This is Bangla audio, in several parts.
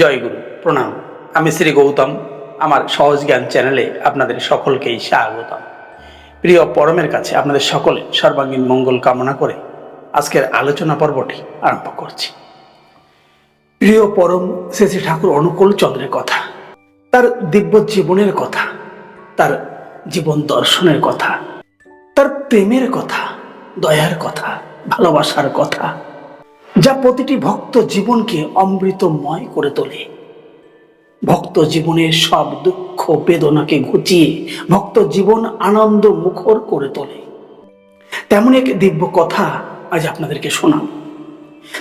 জয়গুরু, প্রণাম। আমি শ্রী গৌতম, আমার সহজ জ্ঞান চ্যানেলে আপনাদের সকলকেই স্বাগতম। প্রিয় পরমের কাছে আপনাদের সকলে সর্বাঙ্গীন মঙ্গল কামনা করে আজকের আলোচনা পর্বটি আরম্ভ করছি। প্রিয় পরম শ্রী শ্রী ঠাকুর অনুকূল চন্দ্রের কথা, তার দিব্য জীবনের কথা, তার জীবন দর্শনের কথা, তার প্রেমের কথা, দয়ার কথা, ভালোবাসার কথা যা প্রতিটি ভক্ত জীবনকে অমৃতময় করে তোলে। ভক্ত জীবনের সব দুঃখ বেদনাকে ঘুচিয়ে ভক্ত জীবন আনন্দ মুখর করে তোলে। তেমন এক দিব্য কথা আজ আপনাদেরকে শোনাব।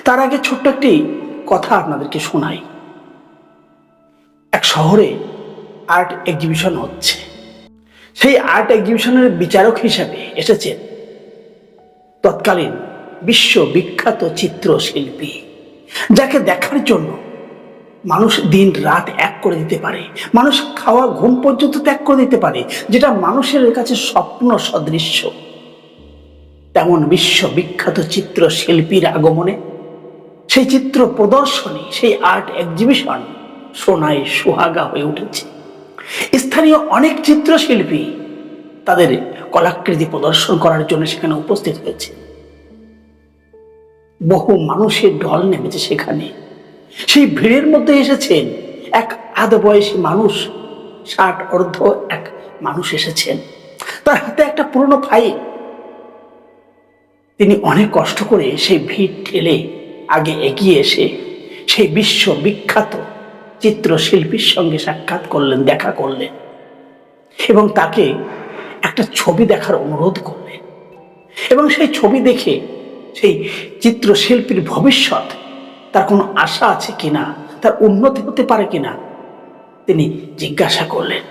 তার আগে ছোট্ট একটি কথা আপনাদেরকে শোনাই। এক শহরে আর্ট এক্সিবিশন হচ্ছে। সেই আর্ট এক্সিবিশনের বিচারক হিসাবে এসেছেন। তৎকালীন বিশ্ব বিখ্যাত চিত্রশিল্পী, যাকে দেখার জন্য মানুষ দিন রাত এক করে দিতে পারে। মানুষ খাওয়া ঘুম পর্যন্ত ত্যাগ করে দিতে পারে, যেটা মানুষের কাছে স্বপ্ন সদৃশ্য। তেমন বিশ্ব বিখ্যাত চিত্রশিল্পীর আগমনে সেই চিত্র প্রদর্শনী, সেই আর্ট এক্সিবিশন সোনায় সুহাগা হয়ে উঠেছে। স্থানীয় অনেক চিত্রশিল্পী তাদের কলাকৃতি প্রদর্শন করার জন্য সেখানে উপস্থিত হয়েছে। বহু মানুষের ঢল নেমেছে সেখানে। সেই ভিড়ের মধ্যে এসেছেন এক আধ বয়সী মানুষ, ষাট অর্ধ এক মানুষ এসেছেন। তার হাতে একটা পুরনো ফাইল। তিনি অনেক কষ্ট করে সেই ভিড় ঠেলে আগে এগিয়ে এসে সেই বিশ্ব বিখ্যাত চিত্রশিল্পীর সঙ্গে সাক্ষাৎ করলেন, দেখা করলেন এবং তাকে একটা ছবি দেখার অনুরোধ করলেন। এবং সেই ছবি দেখে সেই চিত্রশিল্পীর ভবিষ্যৎ, তার কোনো আশা আছে কিনা, তার উন্নতি হতে পারে কিনা, তিনি জিজ্ঞাসা করলেন।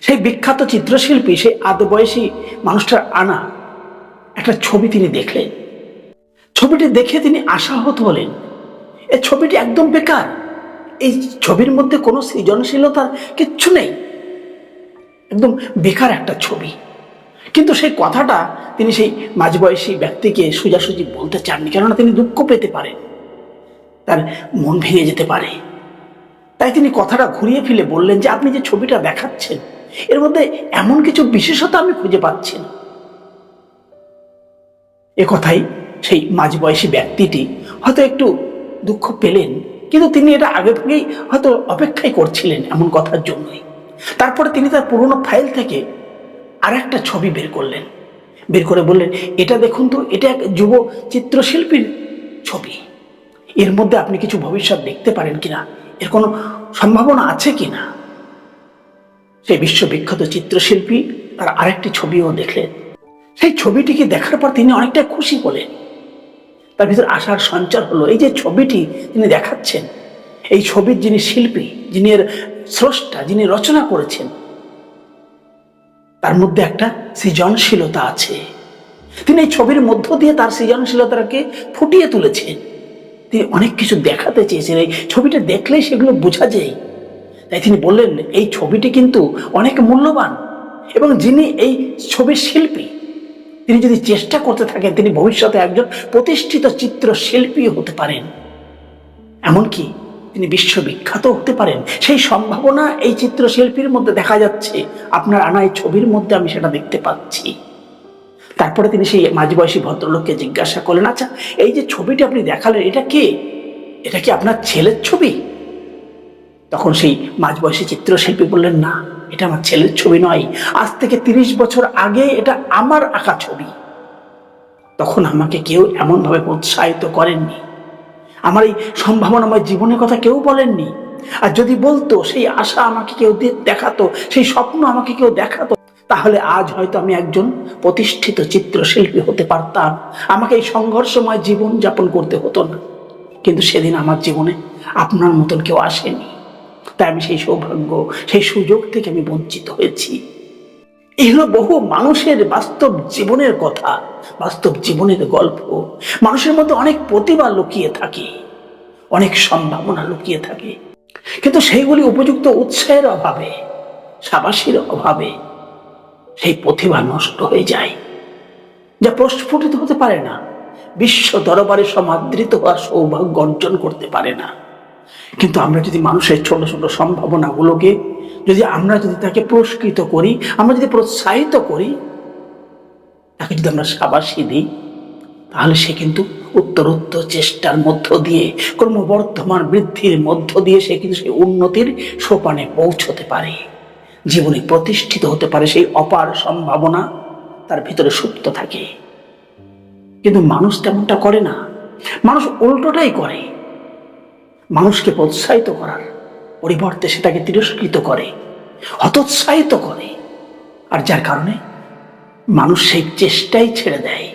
সেই বিখ্যাত চিত্রশিল্পী, সেই আদ বয়সী মানুষটার আনা, একটা ছবি তিনি দেখলেন। ছবিটি দেখে তিনি আশাহত হলেন। এই ছবিটি একদম বেকার। এই ছবির মধ্যে কোনো সৃজনশীলতার কিচ্ছু নেই। একদম বেকার একটা ছবি। কিন্তু সেই কথাটা তিনি সেই মাঝবয়সী ব্যক্তিকে সোজাসুজি বলতে চাননি, কেননা তিনি দুঃখ পেতে পারেন তার মন ভেঙে যেতে পারে। তাই তিনি কথাটা ঘুরিয়ে ফেলে বললেন যে, আপনি যে ছবিটা দেখাচ্ছেন, এর মধ্যে এমন কিছু বিশেষতা আমি খুঁজে পাচ্ছি না। এ কথাই সেই মাঝবয়সী ব্যক্তিটি হয়তো একটু দুঃখ পেলেন, কিন্তু তিনি এটা আগে থেকেই হয়তো অপেক্ষাই করছিলেন এমন কথার জন্যই। তারপরে তিনি তার পুরনো ফাইল থেকে আর একটা ছবি বের করলেন। বের করে বললেন, এটা দেখুন তো, এটা এক যুব চিত্রশিল্পীর ছবি। এর মধ্যে আপনি কিছু ভবিষ্যৎ দেখতে পারেন কিনা? এর কোনো সম্ভাবনা আছে কিনা? সেই বিশ্ববিখ্যাত চিত্রশিল্পী তার আরেকটি ছবিও দেখলেন। সেই ছবিটিকে দেখার পর তিনি অনেকটা খুশি হলেন। তার ভিতর আশার সঞ্চার হলো। এই যে ছবিটি তিনি দেখাচ্ছেন, এই ছবির যিনি শিল্পী, যিনি এর স্রষ্টা, যিনি রচনা করেছেন তার মধ্যে একটা সৃজনশীলতা আছে। তিনি এই ছবির মধ্য দিয়ে তার সৃজনশীলতাকে ফুটিয়ে তুলেছেন। তিনি অনেক কিছু দেখাতে চেয়েছেন। এই ছবিটা দেখলেই সেগুলো বোঝা যায়। তাই তিনি বললেন, এই ছবিটি কিন্তু অনেক মূল্যবান এবং যিনি এই ছবির শিল্পী, তিনি যদি চেষ্টা করতে থাকেন, তিনি ভবিষ্যতে একজন প্রতিষ্ঠিত চিত্রশিল্পী হতে পারেন। এমনকি তিনি বিশ্ববিখ্যাত হতে পারেন। সেই সম্ভাবনা এই চিত্রশিল্পীর মধ্যে দেখা যাচ্ছে। আপনার আনা এই ছবির মধ্যে আমি সেটা দেখতে পাচ্ছি। তারপরে তিনি সেই মাঝবয়সী ভদ্রলোককে জিজ্ঞাসা করলেন আচ্ছা এই যে ছবিটি আপনি দেখালেন, এটা কে? এটা কি আপনার ছেলের ছবি? তখন সেই মাঝবয়সী চিত্রশিল্পী বললেন, না, এটা আমার ছেলের ছবি নয়। আজ থেকে তিরিশ বছর আগে এটা আমার আঁকা ছবি। তখন আমাকে কেউ এমনভাবে উৎসাহিত করেননি। আমার এই সম্ভাবনাময় জীবনের কথা কেউ বলেননি। আর যদি বলতো, সেই আশা আমাকে কেউ দেখাতো, সেই স্বপ্ন আমাকে কেউ দেখাতো, তাহলে আজ হয়তো আমি একজন প্রতিষ্ঠিত চিত্রশিল্পী হতে পারতাম। আমাকে এই সংঘর্ষময় জীবন যাপন করতে হতো না। কিন্তু সেদিন আমার জীবনে আপনার মতন কেউ আসেনি। তাই আমি সেই সৌভাগ্য, সেই সুযোগ থেকে আমি বঞ্চিত হয়েছি। এই হলো বহু মানুষের বাস্তব জীবনের কথা, বাস্তব জীবনের গল্প। মানুষের মধ্যে অনেক প্রতিভা লুকিয়ে থাকে, অনেক সম্ভাবনা লুকিয়ে থাকে। কিন্তু সেইগুলি উপযুক্ত উৎসাহের অভাবে, সাবাসীর অভাবে সেই প্রতিভা নষ্ট হয়ে যায়, যা প্রস্ফুটিত হতে পারে না, বিশ্ব দরবারে সমাদৃত হওয়ার সৌভাগ্য অর্জন করতে পারে না। কিন্তু আমরা যদি মানুষের ছোট ছোট সম্ভাবনাগুলোকে যদি আমরা যদি তাকে পুরস্কৃত করি, আমরা যদি প্রোৎসাহিত করি, তাকে যদি আমরা সাবাসী দিই, তাহলে সে কিন্তু উত্তরোত্তর চেষ্টার মধ্য দিয়ে, ক্রমবর্ধমান বৃদ্ধির মধ্য দিয়ে সে কিন্তু সেই উন্নতির সোপানে পৌঁছতে পারে। জীবনে প্রতিষ্ঠিত হতে পারে সেই অপার সম্ভাবনা, তার ভিতরে সুপ্ত থাকে। কিন্তু মানুষ তেমনটা করে না। মানুষ উল্টোটাই করে। মানুষকে প্রোৎসাহিত করার পরিবর্তে সেটাকে তিরস্কৃত করে, হতোৎসাহিত করে। আর যার কারণে মানুষ সেই চেষ্টাই ছেড়ে দেয়,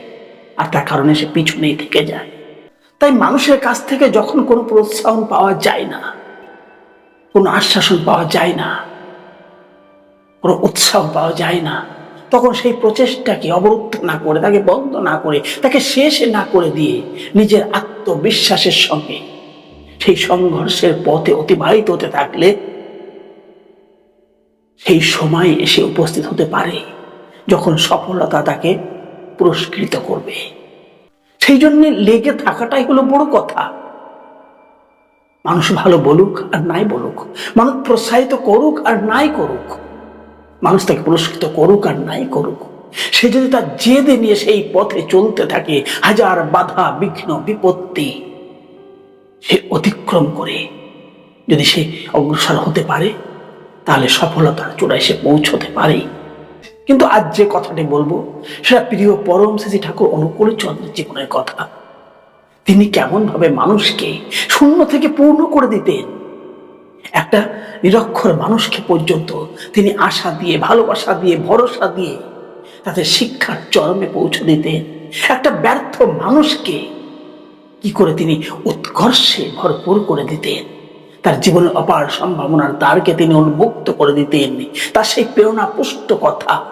আর তার কারণে সে পিছনেই থেকে যায়। তাই মানুষের কাছ থেকে যখন কোনো প্রোৎসাহন পাওয়া যায় না, কোনো আশ্বাসন পাওয়া যায় না, কোনো উৎসাহ পাওয়া যায় না, তখন সেই প্রচেষ্টাকে অবরুদ্ধ না করে, তাকে বন্ধ না করে, তাকে শেষ না করে দিয়ে নিজের আত্মবিশ্বাসের সঙ্গে সেই সংঘর্ষের পথে অতিবাহিত হতে থাকলে সেই সময় এসে উপস্থিত হতে পারে, যখন সফলতা তাকে পুরস্কৃত করবে। সেই জন্য লেগে থাকাটাই হলো বড় কথা। মানুষ ভালো বলুক আর নাই বলুক, মানুষ প্রোৎসাহিত করুক আর নাই করুক, মানুষ তাকে পুরস্কৃত করুক আর নাই করুক। সে যদি তার জেদে নিয়ে সেই পথে চলতে থাকে, হাজার বাধা, বিঘ্ন, বিপত্তি সে অতিক্রম করে। যদি সে অগ্রসর হতে পারে, তাহলে সফলতার চূড়ায় সে পৌঁছতে পারে। কিন্তু আজ যে কথাটি বলব, সেটা প্রিয় পরম শ্রী ঠাকুর অনুকূল চন্দ্রের জীবনের কথা। তিনি কেমন ভাবে মানুষকে শূন্য থেকে পূর্ণ করে দিতেন। একটা নিরক্ষর মানুষকে পর্যন্ত তিনি আশা দিয়ে, ভালোবাসা দিয়ে, ভরসা দিয়ে তাদের শিক্ষার চরমে পৌঁছে দিতেন। একটা ব্যর্থ মানুষকে কি করে তিনি উৎকর্ষে ভরপুর করে দিতেন। তার জীবনের অপার সম্ভাবনার দ্বারকে তিনি উন্মুক্ত করে দিতেন। তার সেই প্রেরণা পুষ্ট কথা।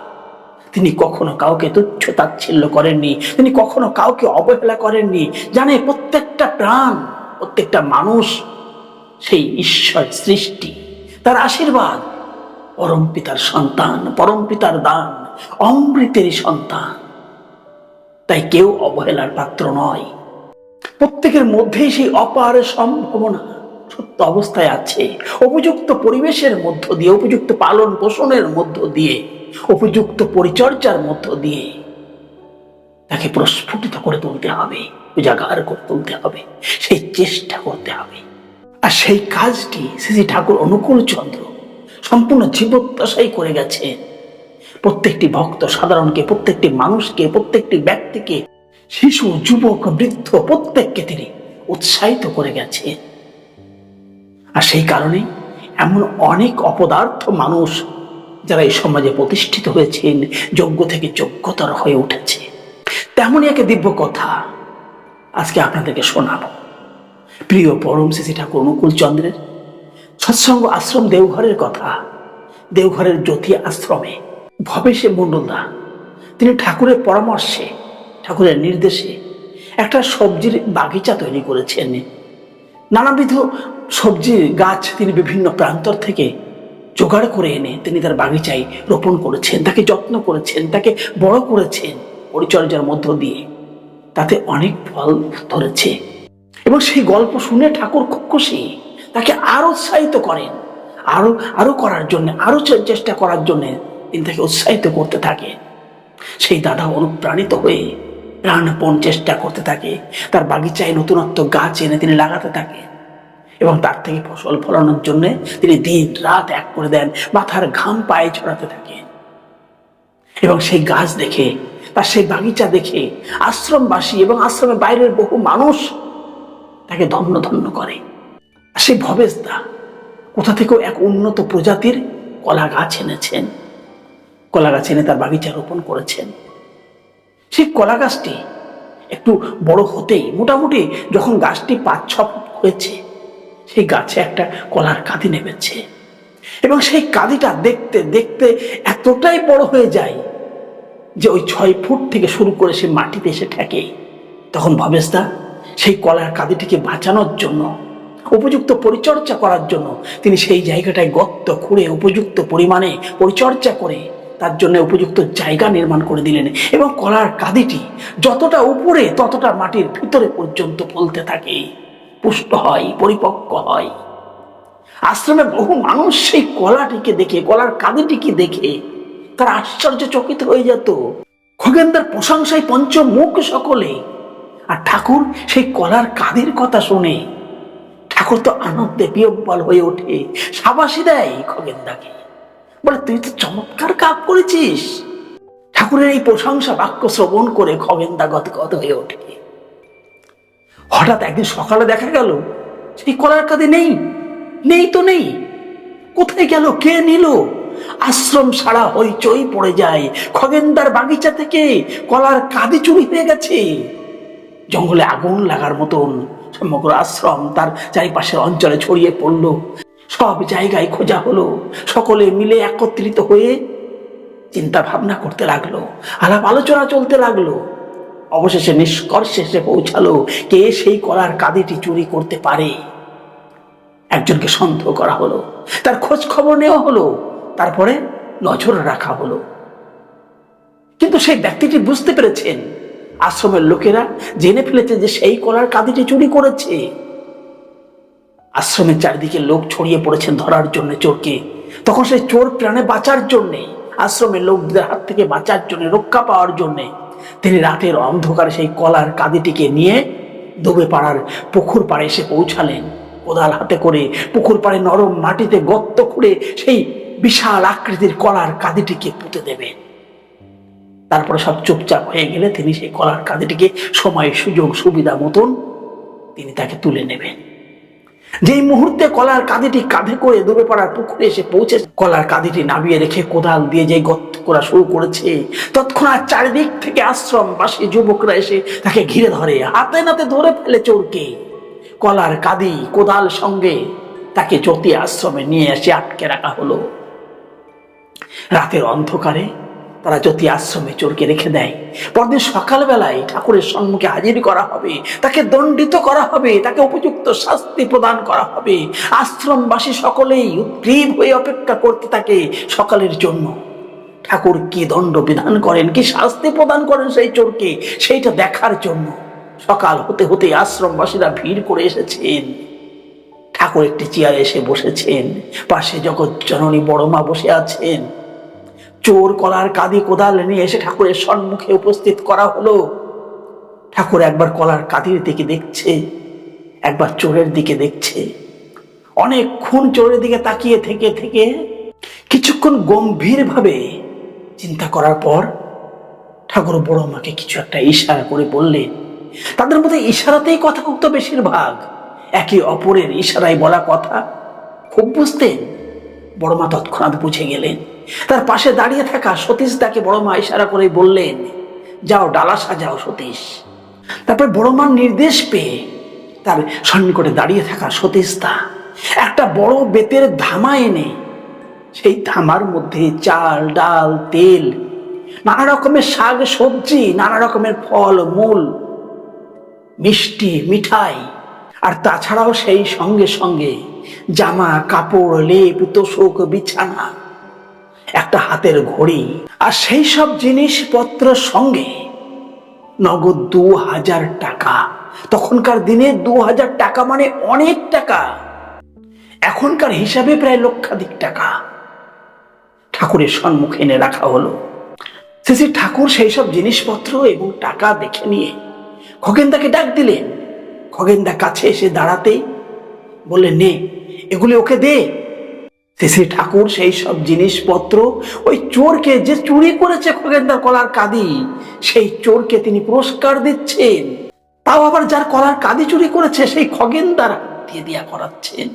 তিনি কখনো কাউকে তুচ্ছ তাচ্ছিল্য করেননি। তিনি কখনো কাউকে অবহেলা করেননি। জানে প্রত্যেকটা প্রাণ, প্রত্যেকটা মানুষ সেই ঈশ্বর সৃষ্টি। তার আশীর্বাদ, পরম পিতার সন্তান, পরম পিতার দান, অমৃতেরই সন্তান। তাই কেউ অবহেলার পাত্র নয়। প্রত্যেকের মধ্যেই সেই অপার সম্ভাবনা সত্য অবস্থায় আছে। উপযুক্ত পরিবেশের মধ্য দিয়ে, উপযুক্ত পালন পোষণের মধ্য দিয়ে, উপযুক্ত পরিচর্যার মধ্য দিয়ে তাকে প্রস্ফুটিত করে তুলতে হবে, উজাগার করে তুলতে হবে, সেই চেষ্টা করতে হবে। আর সেই কাজটি শ্রী ঠাকুর অনুকূল চন্দ্র সম্পূর্ণ জীবদ্দশাই করে গেছে প্রত্যেকটি ভক্ত সাধারণকে, প্রত্যেকটি মানুষকে, প্রত্যেকটি ব্যক্তিকে শিশু, যুবক, বৃদ্ধ প্রত্যেককে তিনি উৎসাহিত করে গেছে। আর সেই কারণে এমন অনেক অপদার্থ মানুষ যারা এই সমাজে প্রতিষ্ঠিত হয়েছেন, যোগ্য থেকে যোগ্যতর হয়ে উঠেছে। তেমনই এক দিব্য কথা আজকে আপনাদেরকে শোনাবো। প্রিয় পরম শ্রী ঠাকুর অনুকূল চন্দ্রের সৎসঙ্গ আশ্রম দেওঘরের কথা, দেওঘরের জ্যোতি আশ্রমে ভবেশে মণ্ডলদা তিনি ঠাকুরের পরামর্শে ঠাকুরের নির্দেশে একটা সবজির বাগিচা তৈরি করেছেন। নানাবিধ সবজির গাছ তিনি বিভিন্ন প্রান্তর থেকে জোগাড় করে এনে তিনি তার বাগিচায় রোপণ করেছেন, তাকে যত্ন করেছেন, তাকে বড় করেছেন পরিচর্যার মধ্য দিয়ে। তাতে অনেক ফল ধরেছে। এবং সেই গল্প শুনে ঠাকুর খুব খুশি, তাকে আরও উৎসাহিত করেন, আরও আরও করার জন্য, আরও চেষ্টা করার জন্য তিনি তাকে উৎসাহিত করতে থাকে সেই দাদা অনুপ্রাণিত হয়ে প্রাণপণ চেষ্টা করতে থাকে। তার বাগিচায় নতুনত্ব গাছ এনে তিনি লাগাতে থাকে এবং তার থেকে ফসল ফলানোর জন্য তিনি দিন রাত এক করে দেন, মাথার ঘাম পায়ে ছড়াতে থাকে। এবং সেই গাছ দেখে, তার সেই বাগিচা দেখে আশ্রমবাসী এবং আশ্রমের বাইরের বহু মানুষ তাকে ধন্য ধন্য করে। আর সেই ভবেশ দা কোথা থেকেও এক উন্নত প্রজাতির কলা গাছ এনেছেন। কলা গাছ এনে তার বাগিচা রোপণ করেছেন। সেই কলা গাছটি একটু বড় হতেই মোটামুটি যখন গাছটি পাঁচ ছ হয়েছে, সেই গাছে একটা কলার কাঁদি নেমেছে। এবং সেই কাঁদিটা দেখতে দেখতে এতটাই বড় হয়ে যায় যে ওই ছয় ফুট থেকে শুরু করে সে মাটিতে এসে ঠেকে। তখন ভবেশদা সেই কলার কাঁদিটিকে বাঁচানোর জন্য, উপযুক্ত পরিচর্যা করার জন্য তিনি সেই জায়গাটায় গর্ত খুঁড়ে, উপযুক্ত পরিমাণে পরিচর্যা করে তার জন্য উপযুক্ত জায়গা নির্মাণ করে দিলেন এবং কলার কাঁদিটি যতটা উপরে, ততটা মাটির ভিতরে পর্যন্ত ফলতে থাকে। পুষ্ট হয়, পরিপক্ক হয়। আশ্রমে বহু মানুষ সেই কলাটিকে দেখে, কলার কাঁদিটিকে দেখে তার আশ্চর্য চকিত হয়ে যেত। খগেনদার প্রশংসায় পঞ্চমুখ সকলে। আর ঠাকুর সেই কলার কাঁদির কথা শুনে। ঠাকুর তো আনন্দে বিয়ব্বল হয়ে ওঠে, সাবাসী দেয় খগেনদাকে। বলে, তুই তো চমৎকার কাজ করেছিস। ঠাকুরের এই প্রশংসা বাক্য শ্রবণ করে খগেন্দা গদগদ হয়ে ওঠে। হঠাৎ একদিন সকালে দেখা গেল, সেই কলার কাঁদে নেই নেই তো নেই। কোথায় গেল, কে নিল? আশ্রম সারা হইচই পড়ে যায়। খগেনদার বাগিচা থেকে কলার কাঁদি চুরি হয়ে গেছে। জঙ্গলে আগুন লাগার মতন সমগ্র আশ্রম তার চারিপাশের অঞ্চলে ছড়িয়ে পড়ল। সব জায়গায় খোঁজা হলো। সকলে মিলে একত্রিত হয়ে চিন্তা ভাবনা করতে লাগল, আলাপ আলোচনা চলতে লাগল। অবশেষে নিষ্কর্ষে এসে পৌঁছালো কে সেই কলার কাঁদিটি চুরি করতে পারে। একজনকে সন্দেহ করা হলো, তার খোঁজ খবর নেওয়া হলো, তারপরে নজর রাখা হলো। কিন্তু সেই ব্যক্তিটি বুঝতে পেরেছেন, আশ্রমের লোকেরা জেনে ফেলেছে যে সেই কলার কাঁদিটি চুরি করেছে। আশ্রমের চারিদিকে লোক ছড়িয়ে পড়েছেন ধরার জন্য চোরকে। তখন সেই চোর প্রাণে বাঁচার জন্যে, আশ্রমের লোকদের হাত থেকে বাঁচার জন্য, রক্ষা পাওয়ার জন্যে, তিনি রাতের অন্ধকারে সেই কলার কাঁদিটিকে নিয়ে ডুবে পাড়ার পুকুর পাড়ে এসে পৌঁছালেন। কোদাল হাতে করে পুকুর পাড়ে নরম মাটিতে গর্ত খুঁড়ে সেই বিশাল আকৃতির কলার কাঁদিটিকে পুঁতে দেবেন তারপরে সব চুপচাপ হয়ে গেলে তিনি সেই কলার কাঁদিটিকে সময়, সুযোগ, সুবিধা মতন তিনি তাকে তুলে নেবেন। যেই মুহূর্তে কলার কাঁদিটি কাঁধে করে ডুবে পড়ার পুকুরে এসে পৌঁছে কলার কাঁদিটি নামিয়ে রেখে কোদাল দিয়ে যে গর্ত করা শুরু করেছে, তৎক্ষণাৎ চারিদিক থেকে আশ্রম বাসী যুবকরা এসে তাকে ঘিরে ধরে, হাতে নাতে ধরে ফেলে চোরকে। কলার কাঁদি কোদাল সঙ্গে তাকে জ্যোতি আশ্রমে নিয়ে এসে আটকে রাখা হলো। রাতের অন্ধকারে তারা জ্যোতি আশ্রমে চোরকে রেখে দেয়, পরদিন সকালবেলায় ঠাকুরের সম্মুখে হাজির করা হবে, তাকে দণ্ডিত করা হবে, তাকে উপযুক্ত শাস্তি প্রদান করা হবে। আশ্রমবাসী সকলেই উদ্গ্রীব হয়ে অপেক্ষা করতে থাকে সকালের জন্য। ঠাকুর কি দণ্ড বিধান করেন, কি শাস্তি প্রদান করেন সেই চোরকে, সেইটা দেখার জন্য। সকাল হতে হতে আশ্রমবাসীরা ভিড় করে এসেছেন। ঠাকুর একটি চেয়ারে এসে বসেছেন। পাশে জগৎ জননী বড় মা বসে আছেন। চোর কলার কাঁদি কোদাল নিয়ে এসে ঠাকুরের সম্মুখে উপস্থিত করা হলো। ঠাকুর একবার কলার কাঁদির দিকে দেখছে, একবার চোরের দিকে দেখছে। অনেকক্ষণ চোরের দিকে তাকিয়ে থেকে থেকে কিছুক্ষণ গম্ভীরভাবে চিন্তা করার পর ঠাকুর বড় মাকে কিছু একটা ইশারা করে বললেন তাদের মধ্যে ইশারাতেই কথা উঠত বেশিরভাগ। একে অপরের ইশারায় বলা কথা। খুব বুঝতেন, বড় মা তৎক্ষণাৎ বুঝে গেলেন। তার পাশে দাঁড়িয়ে থাকা সতীশ তাকে বড় মা ইশারা করে বললেন, যাও, ডালা সাজাও সতীশ। তারপর বড় মার নির্দেশ পেয়ে তার সন্নিকটে দাঁড়িয়ে থাকা সতীশ দা একটা বড় বেতের ধামা এনে সেই ধামার মধ্যে চাল, ডাল, তেল, নানা রকমের শাক, সবজি, নানা রকমের ফল, মূল, মিষ্টি, মিঠাই, আর তাছাড়াও সেই সঙ্গে সঙ্গে জামা, কাপড়, লেপ, তোষক, বিছানা একটা হাতের ঘড়ি আর সেই সব জিনিসপত্র সঙ্গে নগদ দু হাজার টাকা। তখনকার দিনে দু হাজার টাকা মানে অনেক টাকা। এখনকার হিসাবে প্রায় লক্ষাধিক টাকা। ঠাকুরের সম্মুখে এনে রাখা হলো। শেষে ঠাকুর সেই সব জিনিসপত্র এবং টাকা দেখে নিয়ে খগেনদাকে ডাক দিলেন। খগেনদা কাছে এসে দাঁড়াতেই বললেন, নে, এগুলি ওকে দে। শেষে ঠাকুর সেই সব জিনিসপত্র ওই চোরকে যে চুরি করেছে খগেনদার কলার কাদি, সেই চোরকে তিনি পুরস্কার দিচ্ছেন। তাও আবার যার কলার কাদি চুরি করেছে, সেই খগেনদার দিয়ে দিয়া করাচ্ছেন।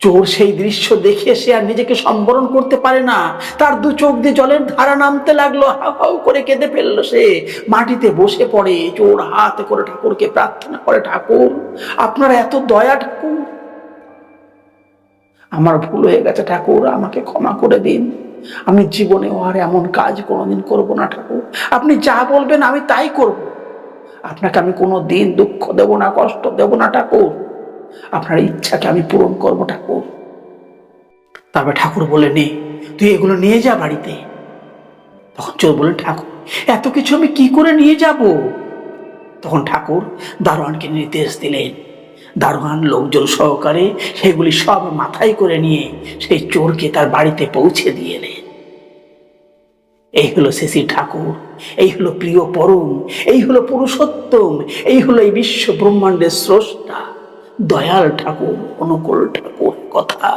চোর সেই দৃশ্য দেখে সে আর নিজেকে সম্বরণ করতে পারে না। তার দু চোখ দিয়ে জলের ধারা নামতে লাগল, হাউ হাউ করে কেঁদে ফেলল সে। মাটিতে বসে পড়ে, চোর হাত করে ঠাকুরকে প্রার্থনা করে, ঠাকুর, আপনার এত দয়া ঠাকুর আমার ভুল হয়ে গেছে, ঠাকুর, আমাকে ক্ষমা করে দিন। আমি জীবনেও আর এমন কাজ কোনোদিন করব না, ঠাকুর। আপনি যা বলবেন আমি তাই করব। আপনাকে আমি কোনো দিন দুঃখ দেব না, কষ্ট দেব না, ঠাকুর। আপনার ইচ্ছাকে আমি পূরণ করব, ঠাকুর। তারপর ঠাকুর বলে নে, তুই এগুলো নিয়ে যা বাড়িতে। তখন চোর বললেন ঠাকুর, এত কিছু আমি কি করে নিয়ে যাব? তখন ঠাকুর দারোয়ানকে নির্দেশ দিলেন দারোয়ান লোকজন সহকারে সেগুলি সব মাথায় করে নিয়ে সেই চোরকে তার বাড়িতে পৌঁছে দিয়ে এলেন এই হলো শেষী ঠাকুর, এই হলো প্রিয় পরম, এই হলো পুরুষোত্তম, এই হলো এই বিশ্ব ব্রহ্মাণ্ডের স্রষ্টা, দয়াল ঠাকুর, অনুকূল ঠাকুর কথা।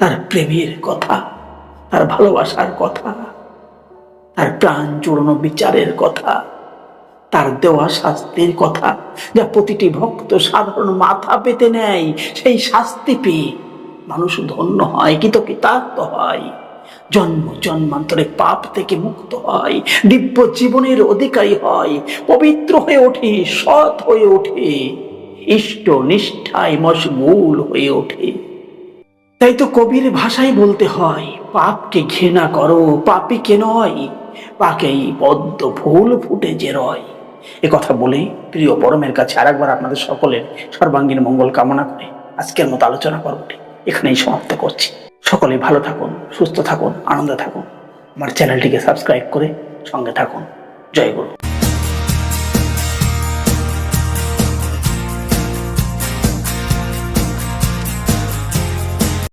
তার প্রেমের কথা, তার ভালোবাসার কথা, তার প্রাণ জুড়ানো বিচারের কথা তার দেওয়া শাস্তির কথা যা প্রতিটি ভক্ত সাধারণ মাথা পেতে নেয়, সেই শাস্তি পেয়ে মানুষ ধন্য হয়, কৃতকৃতার্থ হয়। জন্ম জন্মান্তরে পাপ থেকে মুক্ত হয়, দিব্য জীবনের অধিকারী হয়, পবিত্র হয়ে ওঠে, সৎ হয়ে ওঠে, ইষ্ট নিষ্ঠায় মশগুল হয়ে ওঠে। তাই তো কবির ভাষায় বলতে হয়, পাপকে ঘৃণা করো পাপিকে নয়, পাকেই পদ্ম ফুল ফুটে যে রয়। কথা বলেই প্রিয় পরমের কাছে আরেকবার আপনাদের সকলের সর্বাঙ্গীন মঙ্গল কামনা করে আজকের মতো আলোচনা পর্বটি এখানেই সমাপ্ত করছি। সকলে ভালো থাকুন, সুস্থ থাকুন, আনন্দে থাকুন। আমার চ্যানেলটিকে সাবস্ক্রাইব করে সঙ্গে থাকুন। জয় গুরু।